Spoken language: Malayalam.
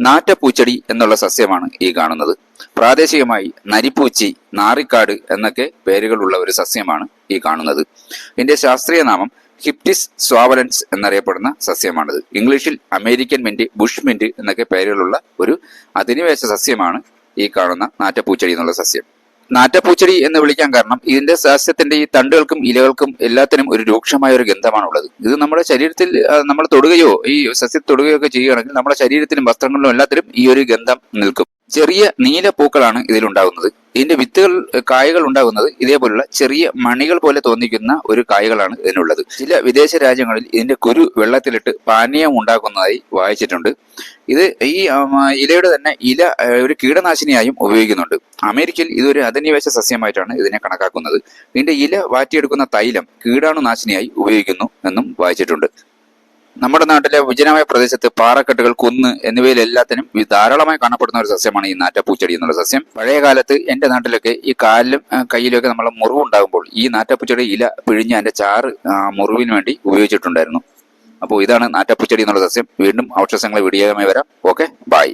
നാറ്റപ്പൂച്ചെടി എന്നുള്ള സസ്യമാണ് ഈ കാണുന്നത്. പ്രാദേശികമായി നരിപ്പൂച്ചി നാറിക്കാട് എന്നൊക്കെ പേരുകളുള്ള ഒരു സസ്യമാണ് ഈ കാണുന്നത്. ഇതിന്റെ ശാസ്ത്രീയ നാമം ഹിപ്റ്റിസ് സ്വാവലൻസ് എന്നറിയപ്പെടുന്ന സസ്യമാണിത്. ഇംഗ്ലീഷിൽ അമേരിക്കൻ മിന്റ് ബുഷ് മിന്റ് എന്നൊക്കെ പേരുകളുള്ള ഒരു അധിനിവേശ സസ്യമാണ് ഈ കാണുന്ന നാറ്റപ്പൂച്ചെടി എന്നുള്ള സസ്യം. നാറ്റപ്പൂച്ചെടി എന്ന് വിളിക്കാൻ കാരണം ഇതിന്റെ സസ്യത്തിന്റെ ഈ തണ്ടുകൾക്കും ഇലകൾക്കും എല്ലാത്തിനും ഒരു രൂക്ഷമായ ഒരു ഗന്ധമാണുള്ളത്. ഇത് നമ്മുടെ ശരീരത്തിൽ നമ്മൾ തൊടുകയോ ഈ സസ്യത്തെ തൊടുകയോ ഒക്കെ ചെയ്യുകയാണെങ്കിൽ നമ്മുടെ ശരീരത്തിലും വസ്ത്രങ്ങളിലും എല്ലാത്തിലും ഈ ഒരു ഗന്ധം നിൽക്കും. ചെറിയ നീല പൂക്കളാണ് ഇതിലുണ്ടാകുന്നത്. ഇതിന്റെ വിത്തുകൾ കായകൾ ഉണ്ടാകുന്നത് ഇതേപോലുള്ള ചെറിയ മണികൾ പോലെ തോന്നിക്കുന്ന ഒരു കായകളാണ് ഇതിനുള്ളത്. ചില വിദേശ രാജ്യങ്ങളിൽ ഇതിന്റെ കുരു വെള്ളത്തിലിട്ട് പാനീയം ഉണ്ടാക്കുന്നതായി വായിച്ചിട്ടുണ്ട്. ഇത് ഈ ഇലയുടെ തന്നെ ഇല ഒരു കീടനാശിനിയായും ഉപയോഗിക്കുന്നുണ്ട്. അമേരിക്കയിൽ ഇതൊരു അധിനിവേശ സസ്യമായിട്ടാണ് ഇതിനെ കണക്കാക്കുന്നത്. ഇതിന്റെ ഇല വാറ്റിയെടുക്കുന്ന തൈലം കീടാണുനാശിനിയായി ഉപയോഗിക്കുന്നു എന്നും വായിച്ചിട്ടുണ്ട്. നമ്മുടെ നാട്ടിലെ വിജനമായ പ്രദേശത്ത് പാറക്കെട്ടുകൾ കുന്ന് എന്നിവയിലെല്ലാത്തിനും ധാരാളമായി കാണപ്പെടുന്ന ഒരു സസ്യമാണ് ഈ നാറ്റപ്പൂച്ചെടി എന്നുള്ള സസ്യം. പഴയ കാലത്ത് എന്റെ നാട്ടിലൊക്കെ ഈ കാലിലും കയ്യിലൊക്കെ നമ്മൾ മുറിവുണ്ടാകുമ്പോൾ ഈ നാറ്റപ്പൂച്ചെടി ഇല പിഴിഞ്ഞ് അതിന്റെ ചാറ് മുറിവിന് വേണ്ടി ഉപയോഗിച്ചിട്ടുണ്ടായിരുന്നു. അപ്പോൾ ഇതാണ് നാറ്റപ്പൂച്ചെടി എന്നുള്ള സസ്യം. വീണ്ടും ഔഷധങ്ങളെ വിടിയകമായി വരാം. Okay bye.